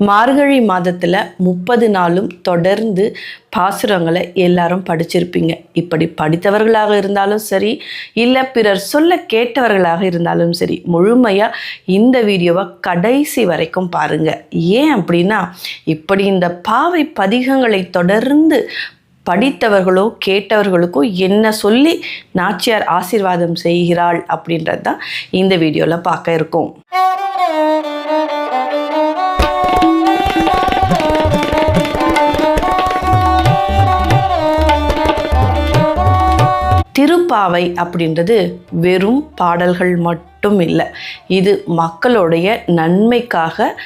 மார்கழி மாதத்தில் முப்பது நாளும் தொடர்ந்து பாசுரங்களை எல்லாரும் படிச்சிருப்பீங்க. இப்படி படித்தவர்களாக இருந்தாலும் சரி இல்லை பிறர் சொல்ல கேட்டவர்களாக இருந்தாலும் சரி முழுமையாக இந்த வீடியோவை கடைசி வரைக்கும் பாருங்க. ஏன் அப்படின்னா இப்படி இந்த பாவை பதிகங்களை தொடர்ந்து படித்தவர்களோ கேட்டவர்களுக்கோ என்ன சொல்லி நாச்சியார் ஆசீர்வாதம் செய்கிறாள் அப்படின்றது தான் இந்த வீடியோவில் பார்க்க இருக்கோம். திருப்பாவை அப்படின்றது வெறும் பாடல்கள் மட்டும் இல்லை இது மக்களுடைய நன்மைக்காக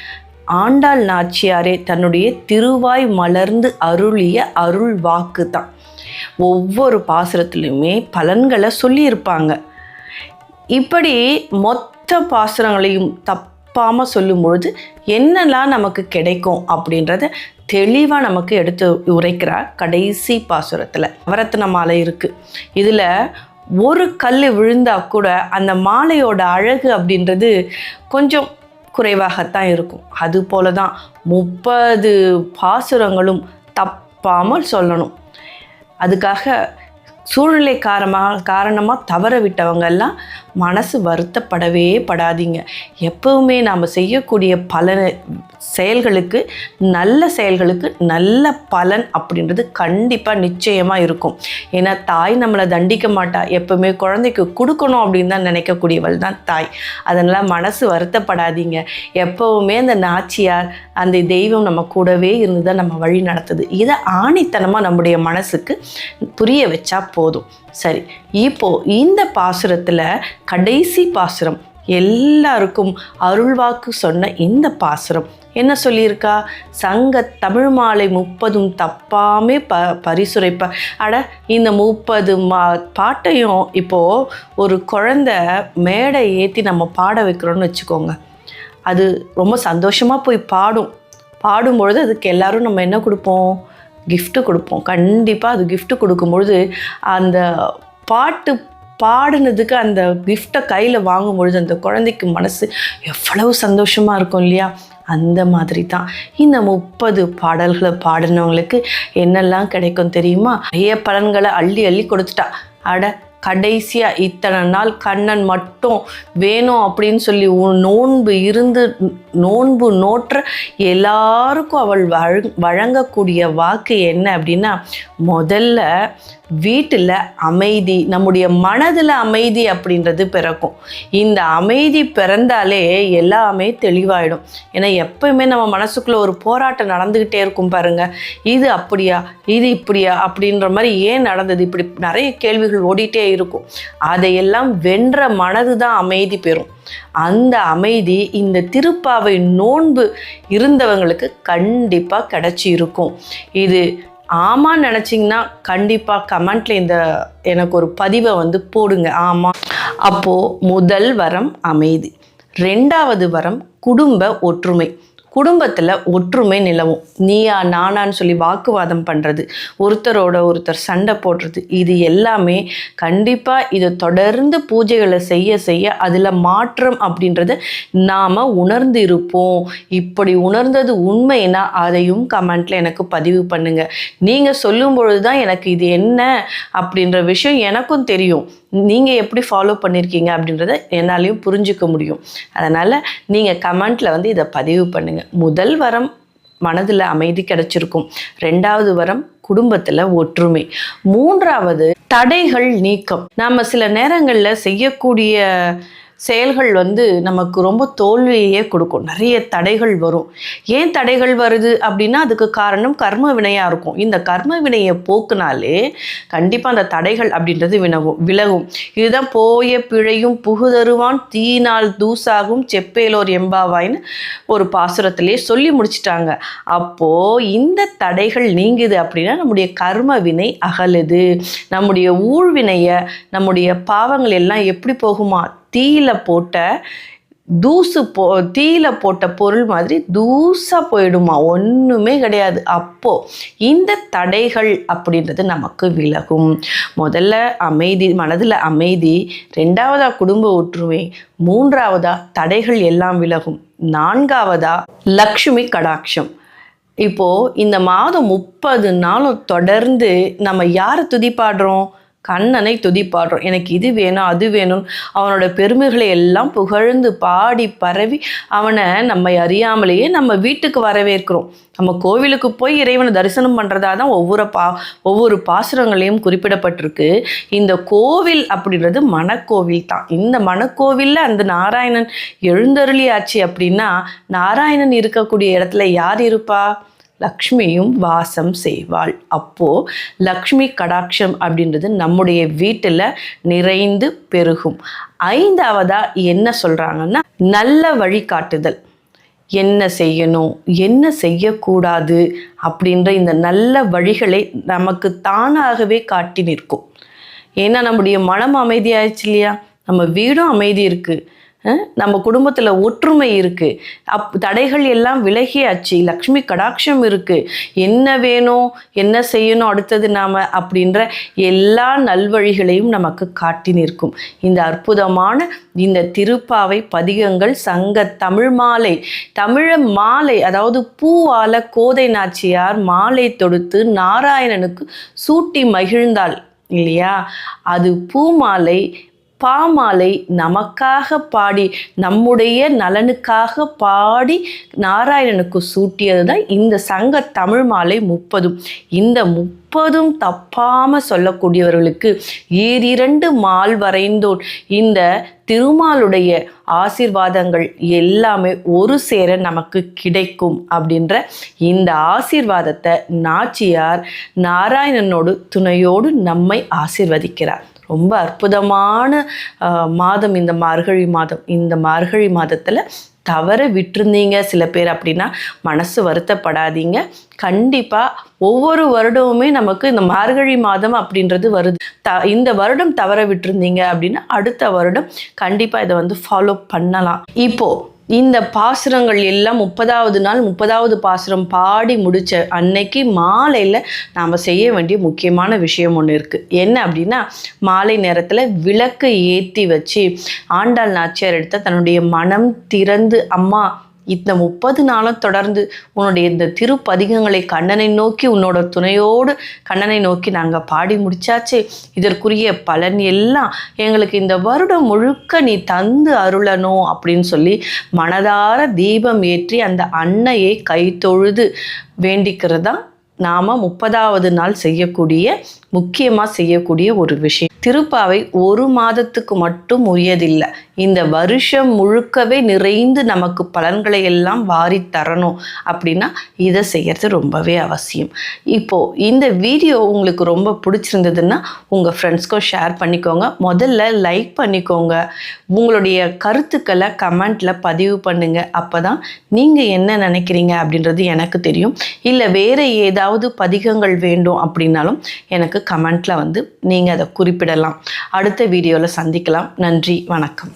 ஆண்டாள் நாச்சியாரே தன்னுடைய திருவாய் மலர்ந்து அருளிய அருள் வாக்கு தான் ஒவ்வொரு பாசுரத்துலையுமே பலன்களை சொல்லியிருப்பாங்க. இப்படி மொத்த பாசுரங்களையும் தப்பாமல் சொல்லும் பொழுது என்னெல்லாம் நமக்கு கிடைக்கும் அப்படின்றத தெளிவாக நமக்கு எடுத்து உரைக்கிறார் கடைசி பாசுரத்தில் நவரத்ன மாலை இருக்குது இதில் ஒரு கல் விழுந்தால் கூட அந்த மாலையோட அழகு அப்படின்றது கொஞ்சம் குறைவாகத்தான் இருக்கும். அது போல தான் முப்பது பாசுரங்களும் தப்பாமல் சொல்லணும். அதுக்காக சூழ்நிலை காரணமாக காரணமாக தவற விட்டவங்கெல்லாம் மனசு வருத்தப்படவே படாதீங்க. எப்பவுமே நாம் செய்யக்கூடிய பல செயல்களுக்கு நல்ல செயல்களுக்கு நல்ல பலன் அப்படின்றது கண்டிப்பாக நிச்சயமாக இருக்கும். ஏன்னா தாய் நம்மளை தண்டிக்க மாட்டா. எப்பவுமே குழந்தைக்கு கொடுக்கணும் அப்படின்னு தான் நினைக்கக்கூடியவள் தான் தாய். அதனால் மனசு வருத்தப்படாதீங்க. எப்போவுமே அந்த நாச்சியார் அந்த தெய்வம் நம்ம கூடவே இருந்து தான் நம்ம வழி நடத்துது. இதை ஆணித்தனமாக நம்முடைய மனசுக்கு புரிய வச்சா போதும். சரி இப்போ இந்த பாசுரத்தில் கடைசி பாசுரம். எல்லாருக்கும் அருள்வாக்கு சொன்ன இந்த பாசுரம். என்ன சொல்லியிருக்கா? சங்க தமிழ் மாலை முப்பதும் தப்பாமே ப பரிசுரைப்ப. அட இந்த முப்பது மா பாட்டையும் இப்போது ஒரு குழந்த மேடை ஏற்றி நம்ம பாட வைக்கிறோன்னு வச்சுக்கோங்க. அது ரொம்ப சந்தோஷமாக போய் பாடும். பாடும்பொழுது அதுக்கு எல்லாரும் நம்ம என்ன கொடுப்போம்? கிஃப்ட்டு கொடுப்போம். கண்டிப்பாக அது கிஃப்ட்டு கொடுக்கும்பொழுது அந்த பாட்டு பாடினதுக்கு அந்த கிஃப்டை கையில் வாங்கும்பொழுது அந்த குழந்தைக்கு மனசு எவ்வளவு சந்தோஷமாக இருக்கும் இல்லையா? அந்த மாதிரி தான் இந்த முப்பது பாடல்களை பாடினவங்களுக்கு என்னெல்லாம் கிடைக்கும் தெரியுமா? நிறைய பலன்களை அள்ளி அள்ளி கொடுத்துட்டா. அட கடைசியாக இத்தனை நாள் கண்ணன் மட்டும் வேணும் அப்படின்னு சொல்லி உன் நோன்பு இருந்து நோன்பு நோற்ற எல்லாருக்கும் அவள் வழங்கக்கூடிய வாக்கு என்ன அப்படின்னா முதல்ல வீட்டில் அமைதி நம்முடைய மனதில் அமைதி அப்படின்றது பிறக்கும். இந்த அமைதி பிறந்தாலே எல்லாமே தெளிவாயிடும். ஏன்னா எப்பயுமே நம்ம மனசுக்குள்ளே ஒரு போராட்டம் நடந்துக்கிட்டே இருக்கும் பாருங்க. இது அப்படியா? இது இப்படியா? அப்படின்ற மாதிரி ஏன் நடந்தது? இப்படி நிறைய கேள்விகள் ஓடிட்டே இருக்கும். அதையெல்லாம் வென்ற மனது தான் அமைதி பெறும். அந்த அமைதி இந்த திருப்பாவை நோன்பு இருந்தவங்களுக்கு கண்டிப்பாக கிடச்சி இருக்கும் இது ஆமான்னு நினச்சிங்கன்னா கண்டிப்பாக கமெண்டில் இந்த எனக்கு ஒரு பதிவை வந்து போடுங்க. ஆமாம் அப்போது முதல் வரம் அமைதி. ரெண்டாவது வரம் குடும்ப ஒற்றுமை. குடும்பத்தில் ஒற்றுமை நிலவும். நீயா நானான்னு சொல்லி வாக்குவாதம் பண்ணுறது ஒருத்தரோட ஒருத்தர் சண்டை போடுறது இது எல்லாமே கண்டிப்பாக இதை தொடர்ந்து பூஜைகளை செய்ய செய்ய அதில் மாற்றம் அப்படின்றத நாம் உணர்ந்து இருப்போம் இப்படி உணர்ந்தது உண்மைனா அதையும் கமெண்ட்டில் எனக்கு பதிவு பண்ணுங்கள் நீங்கள் சொல்லும் பொழுது தான் எனக்கு இது என்ன அப்படின்ற விஷயம் எனக்கும் தெரியும். நீங்கள் எப்படி ஃபாலோ பண்ணியிருக்கீங்க அப்படின்றத என்னாலையும் புரிஞ்சுக்க முடியும். அதனால் நீங்கள் கமெண்ட்டில் வந்து இதை பதிவு பண்ணுங்கள் முதல் வரம் மனதில் அமைதி கிடைச்சிருக்கும். ரெண்டாவது வரம் குடும்பத்தில் ஒற்றுமை. மூன்றாவது தடைகள் நீக்கம். நாம் சில நேரங்களில் செய்யக்கூடிய செயல்கள் வந்து நமக்கு ரொம்ப தோல்வியே கொடுக்கும். நிறைய தடைகள் வரும். ஏன் தடைகள் வருது அப்படின்னா அதுக்கு காரணம் கர்ம வினையாக இருக்கும். இந்த கர்ம வினையை போக்குனாலே கண்டிப்பாக அந்த தடைகள் அப்படின்றது வினவும் விலகும். இதுதான் போய பிழையும் புகுதருவான் தீனால் தூசாகும் செப்பேலோர் எம்பாவாய்ன்னு ஒரு பாசுரத்திலே சொல்லி முடிச்சிட்டாங்க. அப்போது இந்த தடைகள் நீங்குது அப்படின்னா நம்முடைய கர்ம வினை அகலுது. நம்முடைய ஊழ்வினையை நம்முடைய பாவங்கள் எல்லாம் எப்படி போகுமா? தீயில போட்ட தூசு போ தீயில போட்ட பொருள் மாதிரி தூசா போயிடுமா? ஒன்றுமே கிடையாது. அப்போ இந்த தடைகள் அப்படின்றது நமக்கு விலகும். முதல்ல அமைதி மனதில் அமைதி ரெண்டாவதா குடும்ப ஒற்றுமை மூன்றாவதா தடைகள் எல்லாம் விலகும். நான்காவதா லக்ஷ்மி கடாட்சம். இப்போ இந்த மாதம் முப்பது நாளும் தொடர்ந்து நம்ம யாரை துதிப்பாடுறோம்? கண்ணனை துதிப்பாடுறோம். எனக்கு இது வேணும் அது வேணும். அவனோட பெருமைகளை எல்லாம் புகழ்ந்து பாடி பரவி அவனை நம்மை அறியாமலேயே நம்ம வீட்டுக்கு வரவேற்கிறோம். நம்ம கோவிலுக்கு போய் இறைவனை தரிசனம் பண்ணுறதா தான் ஒவ்வொரு பா ஒவ்வொரு பாசுரங்களையும் குறிப்பிடப்பட்டிருக்கு. இந்த கோவில் அப்படின்றது மணக்கோவில் தான். இந்த மணக்கோவிலில் அந்த நாராயணன் எழுந்தருளியாச்சு அப்படின்னா நாராயணன் இருக்கக்கூடிய இடத்துல யார் இருப்பா? லக்ஷ்மியும் வாசம் செய்வாள். அப்போது லக்ஷ்மி கடாட்சம் அப்படின்றது நம்முடைய வீட்டில் நிறைந்து பெருகும். ஐந்தாவதாக என்ன சொல்கிறாங்கன்னா நல்ல வழிகாட்டுதல். என்ன செய்யணும் என்ன செய்யக்கூடாது அப்படின்ற இந்த நல்ல வழிகளை நமக்கு தானாகவே காட்டி நிற்கும். ஏன்னா நம்முடைய மனம் அமைதியாயிடுச்சு இல்லையா? நம்ம வீடும் அமைதி இருக்குது நம்ம குடும்பத்தில் ஒற்றுமை இருக்குது அப் தடைகள் எல்லாம் விலகியாச்சு. லக்ஷ்மி கடாட்சம் இருக்குது என்ன வேணும் என்ன செய்யணும் அடுத்தது நாம் அப்படின்ற எல்லா நல்வழிகளையும் நமக்கு காட்டி நிற்கும். இந்த அற்புதமான இந்த திருப்பாவை பதிகங்கள் சங்க தமிழ் மாலை தமிழ மாலை அதாவது பூவால கோதை நாச்சியார் மாலை தொடுத்து நாராயணனுக்கு சூட்டி மகிழ்ந்தாள் இல்லையா? அது பூமாலை பாமாலை நமக்காக பாடி நம்முடைய நலனுக்காக பாடி நாராயணனுக்கு சூட்டியது தான் இந்த சங்க தமிழ் மாலை முப்பதும். இந்த முப்பதும் தப்பாமல் சொல்லக்கூடியவர்களுக்கு ஈரிரண்டு மால் வரைந்தோன். இந்த திருமாலுடைய ஆசீர்வாதங்கள் எல்லாமே ஒரு சேர நமக்கு கிடைக்கும் அப்படின்ற இந்த ஆசீர்வாதத்தை நாச்சியார் நாராயணனோடு துணையோடு நம்மை ஆசீர்வதிக்கிறார். ரொம்ப அற்புதமான மாதம் இந்த மார்கழி மாதம். இந்த மார்கழி மாதத்தில் தவற விட்டுருந்தீங்க சில பேர் அப்படின்னா மனசு வருத்தப்படாதீங்க. கண்டிப்பாக ஒவ்வொரு வருடமுமே நமக்கு இந்த மார்கழி மாதம் அப்படின்றது வருது. த இந்த வருடம் தவற விட்டுருந்தீங்க அப்படின்னா அடுத்த வருடம் கண்டிப்பாக இதை வந்து ஃபாலோ பண்ணலாம். இப்போது இந்த பாசுரங்கள் எல்லாம் முப்பதாவது நாள் முப்பதாவது பாசுரம் பாடி முடித்த அன்னைக்கு மாலையில் நாம் செய்ய வேண்டிய முக்கியமான விஷயம் ஒன்று இருக்குது என்ன அப்படின்னா மாலை நேரத்தில் விளக்கு ஏற்றி வச்சு ஆண்டாள் நாச்சியார் எடுத்த தன்னுடைய மனம் திறந்து அம்மா இந்த முப்பது நாளும் தொடர்ந்து உன்னுடைய இந்த திருப்பதிகங்களை கண்ணனை நோக்கி உன்னோட துணையோடு கண்ணனை நோக்கி நாங்கள் பாடி முடிச்சாச்சு. இதற்குரிய பலன் எல்லாம் எங்களுக்கு இந்த வருடம் முழுக்க நீ தந்து அருளணும் அப்படின்னு சொல்லி மனதார தீபம் ஏற்றி அந்த அன்னையை கை தொழுது வேண்டிக்கிறது? தான் நாம் முப்பதாவது நாள் செய்யக்கூடிய முக்கியமாக செய்யக்கூடிய ஒரு விஷயம். திருப்பாவை ஒரு மாதத்துக்கு மட்டும் உரியதில்லை. இந்த வருஷம் முழுக்கவே நிறைந்து நமக்கு பலன்களை எல்லாம் வாரி தரணும் அப்படின்னா இதை செய்யறது ரொம்பவே அவசியம். இப்போது இந்த வீடியோ உங்களுக்கு ரொம்ப பிடிச்சிருந்ததுன்னா உங்கள் ஃப்ரெண்ட்ஸ்க்கும் ஷேர் பண்ணிக்கோங்க. முதல்ல லைக் பண்ணிக்கோங்க. உங்களுடைய கருத்துக்களை கமெண்ட்டில் பதிவு பண்ணுங்க. அப்போ தான் நீங்கள் என்ன நினைக்கிறீங்க அப்படின்றது எனக்கு தெரியும். இல்லை வேறு ஏதாவது பதிகங்கள் வேண்டும் அப்படின்னாலும் எனக்கு கமெண்ட்டில் வந்து நீங்கள் அதை குறிப்பிடலாம். அடுத்த வீடியோவில் சந்திக்கலாம். நன்றி. வணக்கம்.